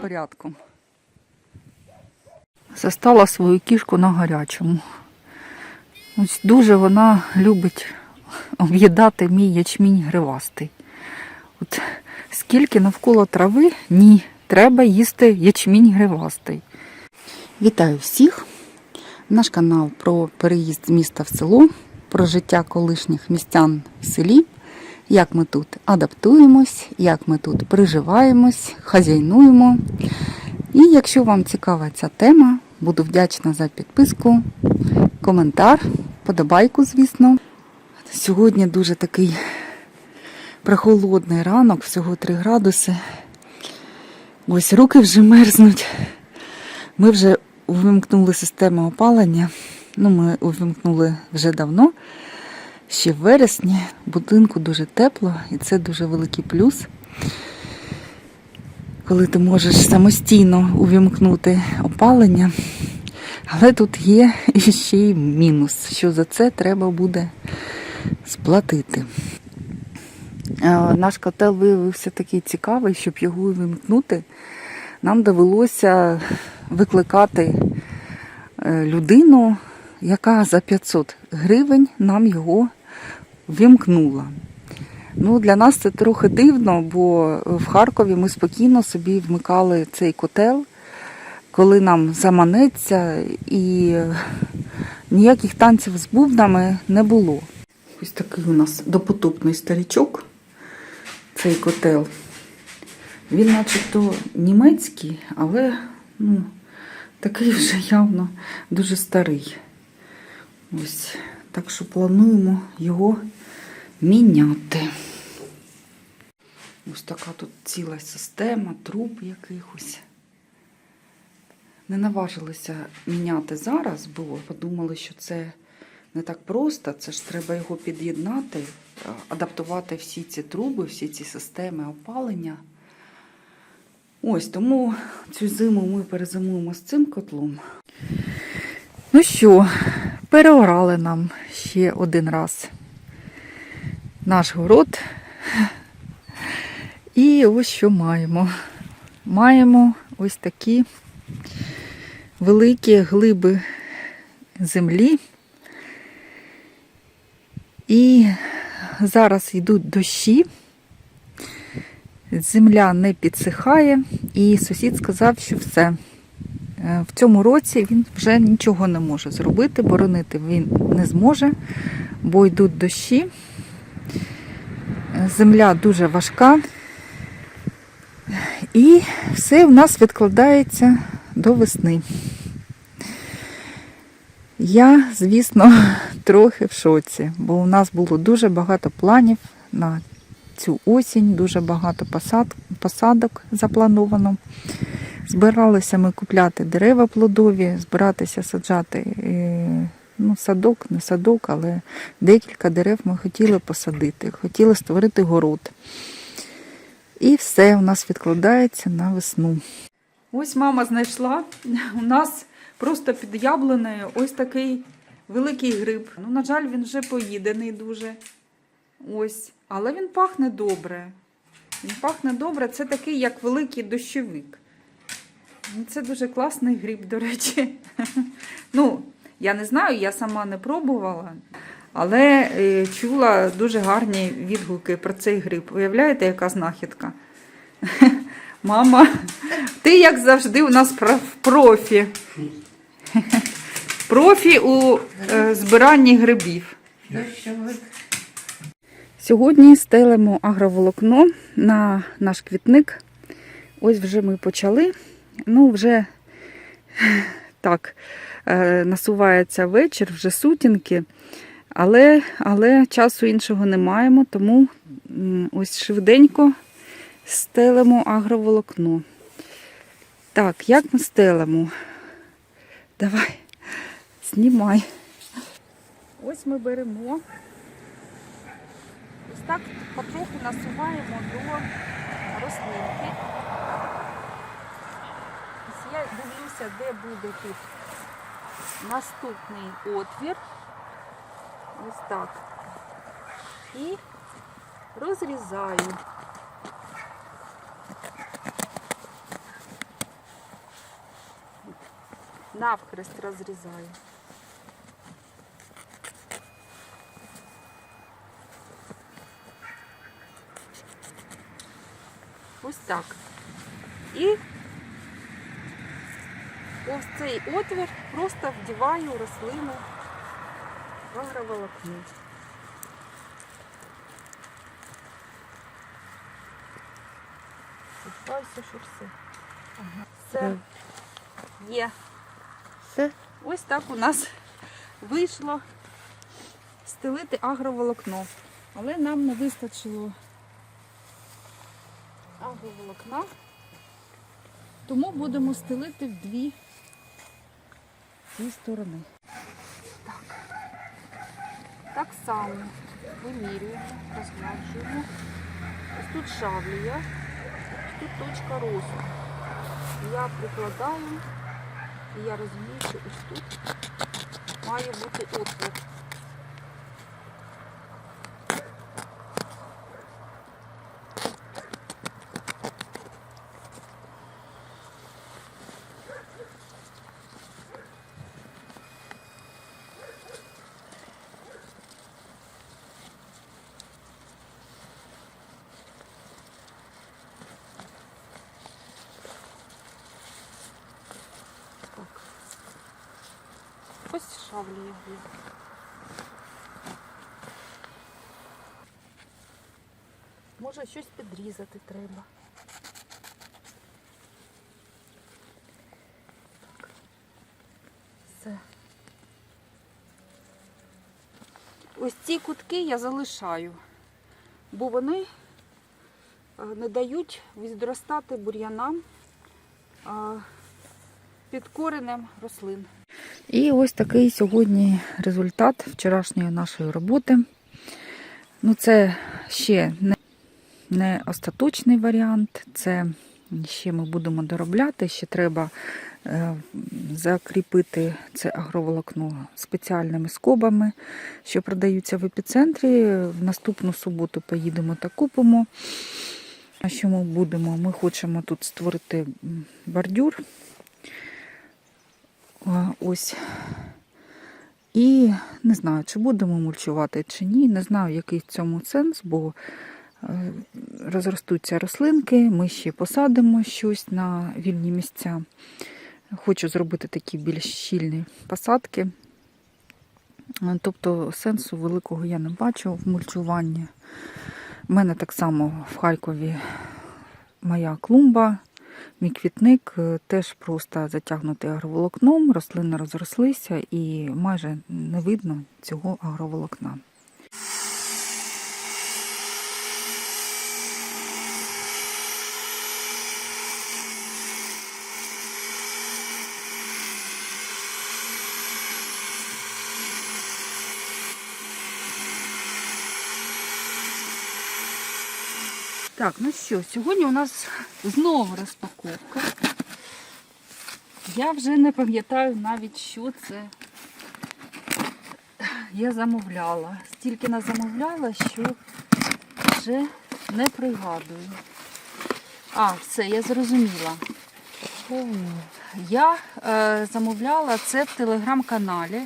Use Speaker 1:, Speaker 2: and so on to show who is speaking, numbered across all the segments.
Speaker 1: порядком. Застала свою кішку на гарячому. Ось дуже вона любить об'їдати мій ячмінь гривастий. От скільки навколо трави, ні, треба їсти ячмінь гривастий. Вітаю всіх! Наш канал про переїзд з міста в село, про життя колишніх містян в селі, як ми тут адаптуємось, як ми тут приживаємось, хазяйнуємо. І якщо вам цікава ця тема, буду вдячна за підписку, коментар, подобайку, звісно. Сьогодні дуже такий прохолодний ранок, всього 3 градуси. Ось руки вже мерзнуть. Ми вже увімкнули систему опалення. Ну, ми увімкнули вже давно, ще в вересні. Будинку дуже тепло, і це дуже великий плюс. Коли ти можеш самостійно увімкнути опалення. Але тут є ще й мінус, що за це треба буде сплатити. Наш котел виявився такий цікавий, щоб його увімкнути. Нам довелося викликати е, людину, яка за 500 гривень нам його вімкнула. Ну, для нас це трохи дивно, бо в Харкові ми спокійно собі вмикали цей котел, коли нам заманеться, і ніяких танців з бубнами не було. Ось такий у нас допотопний старічок, цей котел. Він начебто німецький, але ну, такий вже явно дуже старий. Ось, так що плануємо його міняти. Ось така тут ціла система, труб якихось. Не наважилися міняти зараз, бо подумали, що це не так просто. Це ж треба його під'єднати, адаптувати всі ці труби, всі ці системи опалення. Ось тому цю зиму ми перезимуємо з цим котлом. Ну що, переорали нам ще один раз наш город. І ось що маємо. Маємо ось такі великі глиби землі. І зараз йдуть дощі. Земля не підсихає, і сусід сказав, що все. Е, В цьому році він вже нічого не може зробити, боронити він не зможе, бо йдуть дощі. Е, Земля дуже важка. І все в нас відкладається до весни. Я, звісно, трохи в шоці, бо у нас було дуже багато планів на цю осінь, дуже багато посадок заплановано. Збиралися ми купляти дерева плодові, збиратися саджати ну, садок, не садок, але декілька дерев ми хотіли посадити, хотіли створити город. І все у нас відкладається на весну. Ось мама знайшла. У нас просто під яблунею ось такий великий гриб. Ну, на жаль, він вже поїдений дуже. Ось. Але він пахне добре. Він пахне добре. Це такий, як великий дощовик. Ну, Це дуже класний гриб, до речі. Ну, я не знаю, я сама не пробувала. Але е, чула дуже гарні відгуки про цей гриб. Уявляєте, яка знахідка? Мама, ти, як завжди, у нас профі. Профі у е, збиранні грибів. Сьогодні стелимо агроволокно на наш квітник. Ось вже ми почали. Ну, вже так, е, насувається вечір, вже сутінки. Але, але часу іншого не маємо, тому ось швиденько стелимо агроволокно. Так, як ми стелимо? Давай, знімай. Ось ми беремо. Ось так потроху насуваємо до рослинки я дивлюся, де буде тут наступний отвір. Ось так. І розрізаю. Навхрест розрізаю. Ось так. І ось цей отвір просто вдіваю рослину агроволокно. Сподіваюся, що все. Ага. Все є.
Speaker 2: Все.
Speaker 1: Ось так у нас вийшло стелити агроволокно. Але нам не вистачило агроволокна, тому будемо стелити в дві ці сторони. Так, так само вимірюємо, розгладжуємо. Ось тут шавлія, ось тут точка росту. Я прикладаю і я розумію, що ось тут має бути отвір. Шавлія є. Може щось підрізати треба. Все. Ось ці кутки я залишаю, бо вони е, не дають відростати бур'янам е, під коренем рослин. І ось такий сьогодні результат вчорашньої нашої роботи. Ну, це ще не, не остаточний варіант, це ще ми будемо доробляти, ще треба е, закріпити це агроволокно спеціальними скобами, що продаються в епіцентрі. В наступну суботу поїдемо та купимо. А що ми будемо? Ми хочемо тут створити бордюр. Ось. І не знаю, чи будемо мульчувати, чи ні. Не знаю, який в цьому сенс, бо е, розростуться рослинки, ми ще посадимо щось на вільні місця. Хочу зробити такі більш щільні посадки. Е, Тобто сенсу великого я не бачу в мульчуванні. У мене так само в Харкові моя клумба. Мій квітник е, теж просто затягнутий агроволокном, рослини розрослися і майже не видно цього агроволокна. Так, ну що, сьогодні у нас знову розпаковка. Я вже не пам'ятаю навіть, що це я замовляла. Стільки не замовляла, що вже не пригадую. А, все, я зрозуміла. Я е, замовляла це в телеграм-каналі.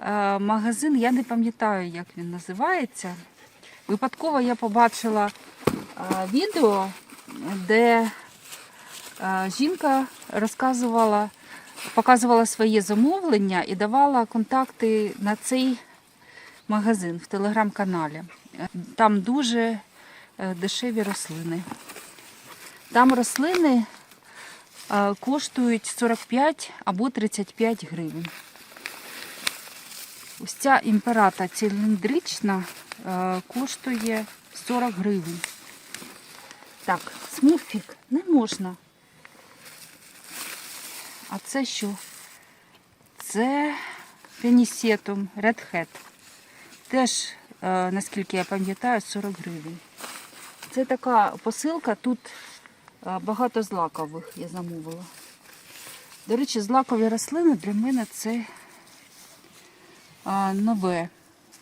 Speaker 1: Е, магазин, я не пам'ятаю, як він називається. Випадково я побачила відео, де е, жінка розказувала, показувала своє замовлення і давала контакти на цей магазин в телеграм-каналі. Е, Там дуже е, дешеві рослини. Там рослини е, коштують 45 або 35 гривень. Ось ця імперата циліндрична е, коштує 40 гривень. Так, смурфік не можна. А це що? Це пенісетум Red Hat. Теж, е, наскільки я пам'ятаю, 40 гривень. Це така посилка, тут е, багато злакових я замовила. До речі, злакові рослини для мене це нове.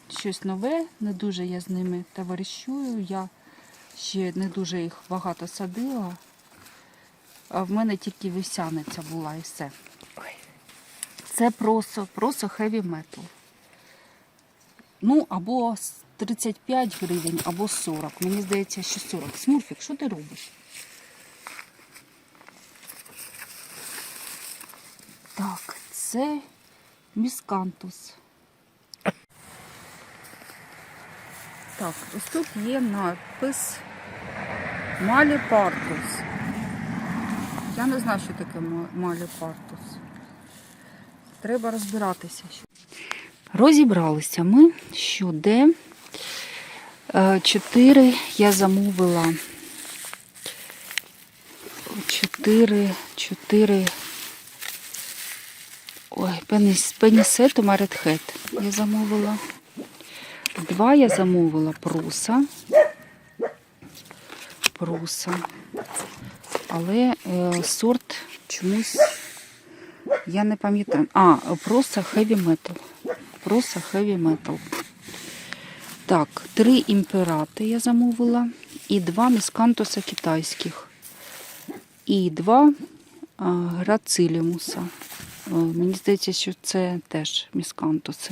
Speaker 1: Щось нове, не дуже я з ними товаришую. Я ще не дуже їх багато садила. А в мене тільки висяниця була і все.
Speaker 2: Це просо, просо heavy metal. Ну, або 35 гривень, або 40. Мені здається, що 40. Смурфік, що ти робиш? Так, це міскантус. Так, ось тут є надпис Маліпартус. Я не знаю, що таке ма- маліпартус. Треба розбиратися. Розібралися ми, що де е, чотири я замовила. Чотири, чотири. Ой, пеніс, пенісету Маретхет я замовила. Два я замовила пруса. Пруса. Але е, сорт чомусь я не пам'ятаю. А, просто heavy metal. Просто heavy metal. Так, три імперати я замовила. І два міскантуса китайських. І два а, грацилімуса. Е, Мені здається, що це теж міскантуси.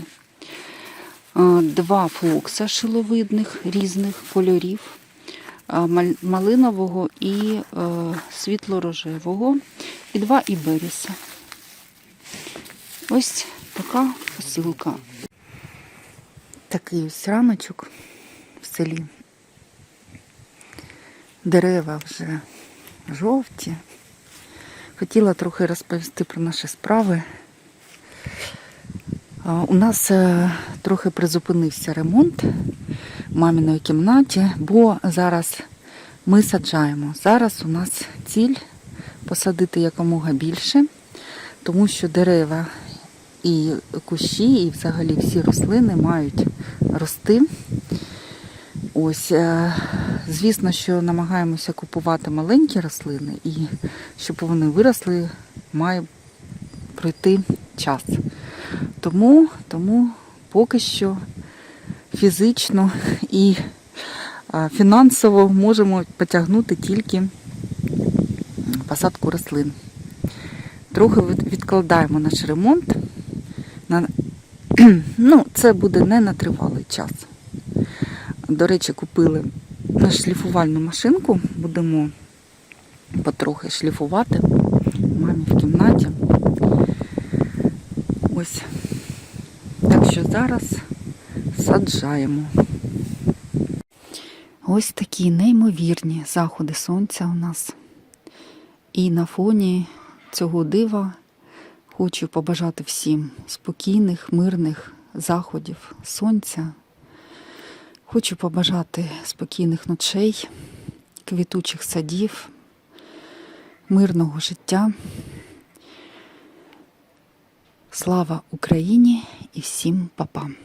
Speaker 2: Е, Два флокса шиловидних різних кольорів. Е, мал- Малинового і е, світло-рожевого. І два іберіса. Ось така посилка. Такий ось раночок в селі. Дерева вже жовті. Хотіла трохи розповісти про наші справи. У нас е, трохи призупинився ремонт маміної кімнаті, бо зараз ми саджаємо. Зараз у нас ціль посадити якомога більше, тому що дерева і кущі, і взагалі всі рослини мають рости. Ось, е, звісно, що намагаємося купувати маленькі рослини, і щоб вони виросли, має пройти час. Тому, тому поки що фізично і фінансово можемо потягнути тільки посадку рослин. Трохи відкладаємо наш ремонт. На, ну, це буде не на тривалий час. До речі, купили нашу шліфувальну машинку. Будемо потрохи шліфувати мамі в кімнаті. Ось. Так що зараз саджаємо. Ось такі неймовірні заходи сонця у нас. І на фоні цього дива хочу побажати всім спокійних, мирних заходів сонця. Хочу побажати спокійних ночей, квітучих садів, мирного життя. Слава Україні і всім папам!